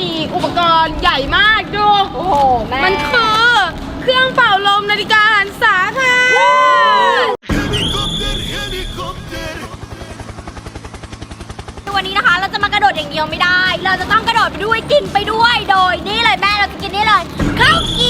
มีอุปกรณ์ใหญ่มากดูโอ้โหแม่มันคือเครื่องเป่าลมนาฬิกาหันษาค่ะวันนี้นะคะ เราจะมากระโดดอย่างเดียวไม่ได้ เราจะต้องกระโดดไปด้วยกินไปด้วยโดยนี่เลยแม่เราจะกินนี่เลยข้าวเกรี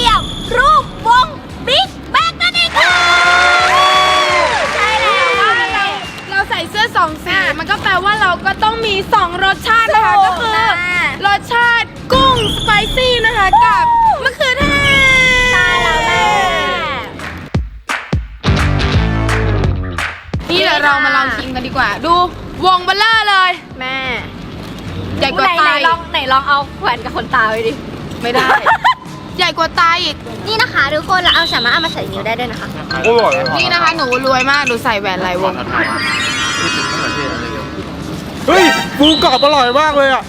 ๊ยว เดี๋ยวเรามาลองชิมกันดีกว่า ดูวงเบลเลอร์เลย แม่ใหญ่กว่าไหนตาไหนยลองไหนลองเอาแขวนกับขนตาไว้ดิไม่ได้ ใหญ่กว่าตายอีกนี่นะคะทุกคนเราเอาสามารถเอามาใส่นิ้วได้ด้วยนะคะ อร่อยนี่นะคะ หนูรวยมากหนูใส่แหวนหลายวงเฮ้ยปูกรอบอร่อยมากเลยอะ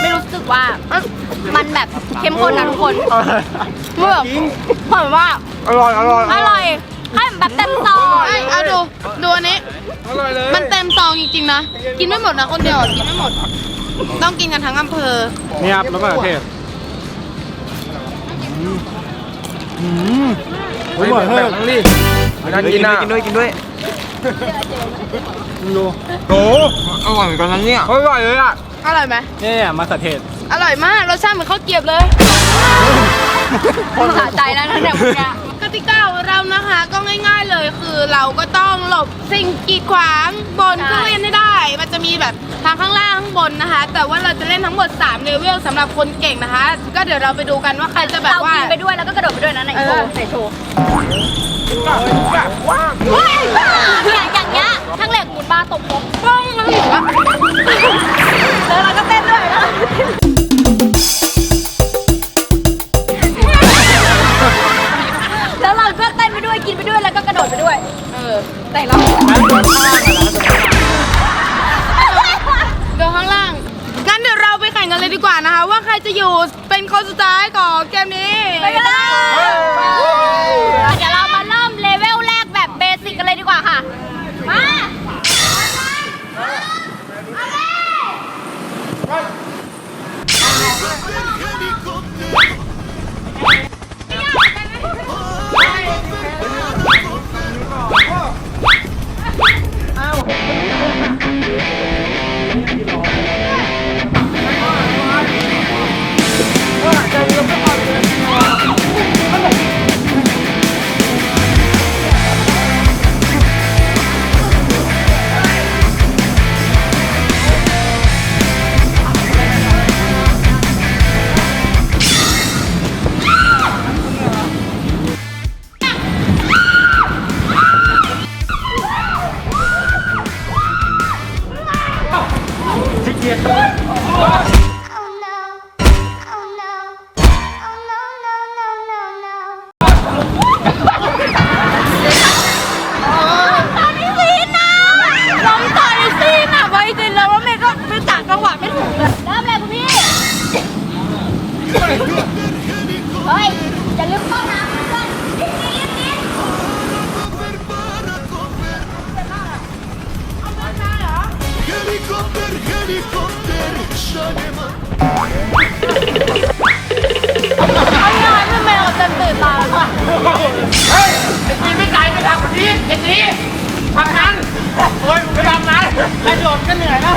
ไม่รู้สึกว่ามันแบบเข้มข้นนะทุกคนเมื่อเหมือนว่าอร่อยอร่อยอร่อย ให้แบบเต็มซองไอ้เอาดู ดูอันนี้ อร่อยเลยมันเต็มซองจริงๆนะ กินไม่หมดนะคนเดียวอะกินไม่หมด ต้องกินกันทั้งอำเภอ นี่ครับแล้วก็เทศอืมอร่อยเฮ้ยนี่กินด้วยกินด้วยกินด้วยดูโอ้อร่อยเหมือนกันนะเนี่ยอร่อยเลยอะอร่อยไหมนี่มาสเทศอร่อยมาก รสชาติเหมือนข้าวเกรียบเลย คนสะใจแล้วนะเนี่ยพวกเนี้ยก ติกาของเรานะคะ ก็ง่าย ๆเลยคือเราก็ต้องหลบสิ่งกีดขวางบนเครื่องเล่นให้ได้ มันจะมีแบบทางข้างล่างข้างบนนะคะ แต่ว่าเราจะเล่นทั้งหมด3เลเวลสำหรับคนเก่งนะคะ ก็เดี๋ยวเราไปดูกันว่าใครจะแบบเราว่า กินไปด้วยแล้วก็กระโดดไปด้วยนะไหนโชว์ไหนโชว์อย่างอย่างเงี้ยทั้งเหล็กหมุนมาตกลงป้องแล้วอีกวะแล้วเราก็เต้นด้วยแล้ เอางานไมเมย์กับเต็มตื่นตาเลยค่ะกินไม่ตายไปทำแบบนี้อย่างนี้ทำนั้นโอ้ยไปทำนั้นกระโดดก็เหนื่อยแล้ว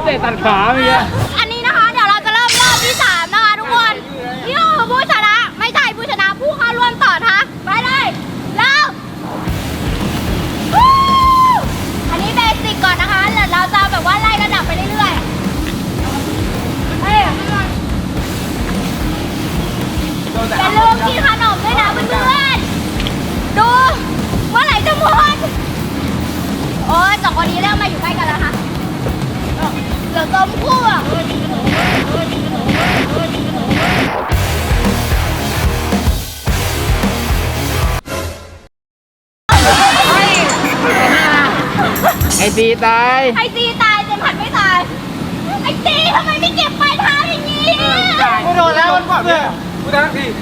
ขาเมื่อกี้อันนี้นะคะ เดี๋ยวเราจะเริ่มรอบที่สามนะคะทุกคนนี่คือผู้ชนะไม่ใช่ผู้ชนะผู้เข้าร่วมต่อนะคะไปเลยเริ่มวู้อันนี้เบสิกก่อนนะคะเดี๋ยวเราจะแบบว่าไล่ระดับไปเรื่อยๆเฮ้ยอย่าลืมกินขนมด้วยนะเพื่อนๆดูเมื่อไหร่จะหมดโอ้ยสองคนนี้เริ่มมาอยู่ใกล้กันแล้วนะคะ เหลือต้มคั่วอะไอตีตาย ไอตีตายเจมผัดไม่ตาย ไอตีทำไมไม่เก็บปลายเท้าอย่างนี้ไม่โดนแล้วมันก่อนเนี่ย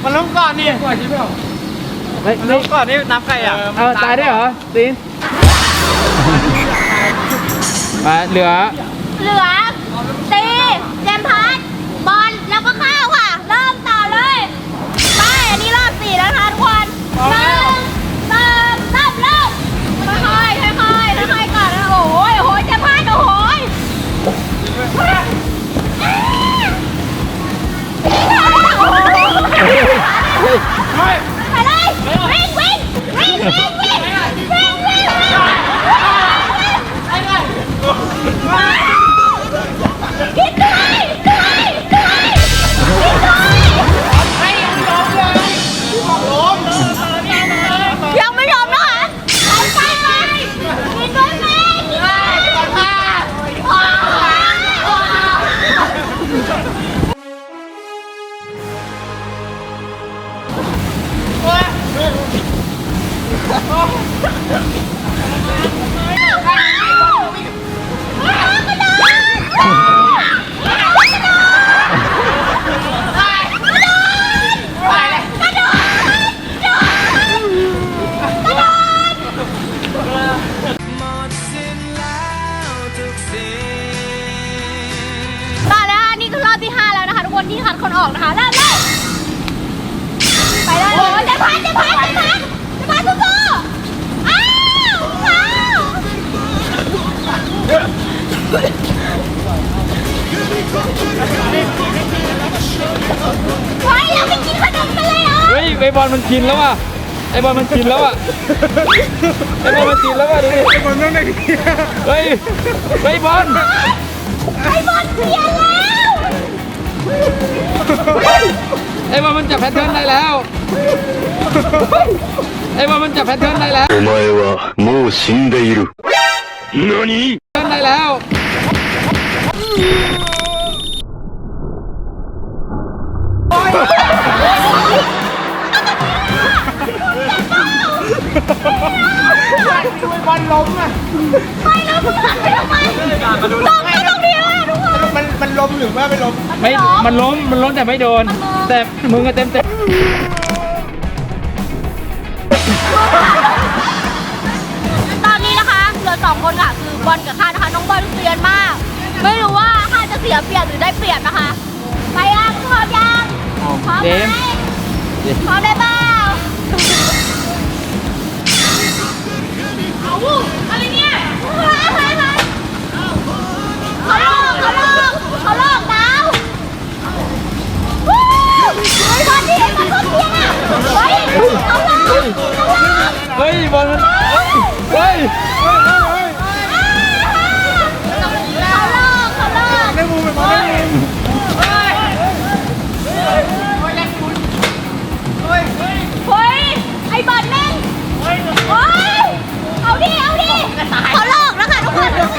มันล้มก่อนนี่ก่อนใช่ไหมมันล้มก่อนนี่นับใครอะเอาตายได้เหรอตีนมาเหลือ เหลือ ไปเลยวิ่งวิ่งวิ่งวิ่ง อ เฮ้ยไอบอลมันกินแล้วอ่ะไอบอลมันกินแล้วอ่ะไอบอลมันกินแล้วอ่ะดูดิไอบอลต้องได้กินเฮ้ยไอบอล ไอ้บอลเปลี่ยนแล้ว ไอบอลมันจับแพทเทิร์นได้แล้วไอบอลมันจับแพทเทิร์นได้แล้ว お前はもう死んでいる何 เทิ ร์นได้แล้วไปแล้วมึงหันไปทำไมลงไปตรงนี้เลยทุกคนไม่มันล้มมันล้ม มันล้มแต่ไม่โดน แต่มึงก็เต็มเต็มตอนนี้นะคะ เหลือสองคนค่ะ คือบอลกับข้านะคะ น้องบอลเซียนมาก ไม่รู้ว่าข้าจะเสียเปรียบหรือได้เปรียบนะคะ ไปยังพร้อมยังพร้อมไหมพร้อมได้เปล่าเอาอะ ไ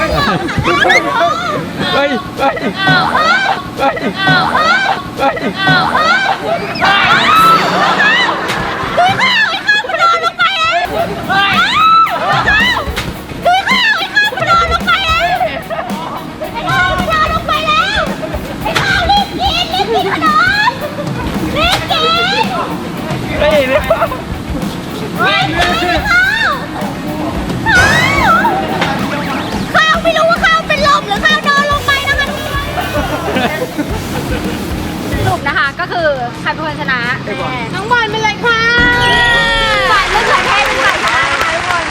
เขาลอกเฮ้ยเฮ้ยอ้าวเฮ้ยเฮ้ยอ้าวเฮ้ยเฮ้ยอ้าวเฮ้ยอ้าวดูข้าวไอ้ข้าวกระโดดลงไปเองอ้าวดูข้าวไอ้ข้าวกระโดดลงไปเองไอ้ข้าวกระโดดลงไปแล้วไอ้ข้าวรีบกินรีบกิน คือใครเป็นคนชนะน้องบอยไปเลยค่ะบอายเลือกประเคศเป็นฝ่ยนะคะทุกคน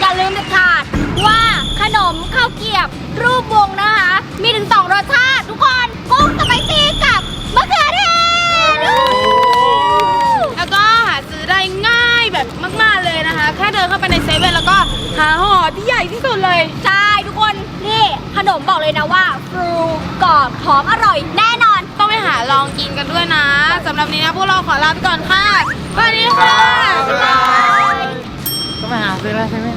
อย่าลืมเด็ดขาดว่าขนมข้าวเกรียบรูปวงนะคะ มีถึงสองรสชาติทุกคนกุ้งตะไบตีกับมะเขือเทศแล้วก็หาซื้อได้ง่ายแบบมากๆเลยนะคะ แค่เดินเข้าไปในเซเว่นแล้วก็หาห่อที่ใหญ่ที่สุดเลย ใช่ทุกคน นี่ขนมบอกเลยนะว่าฟูกรอบหอมอร่อยแน่นอน หาลองกินกันด้วยนะสำหรับนี้นะพวกเราขอลาไปก่อนค่ะสวัสดีค่ะ ต้องไปหาซื้อแล้วใช่ไหม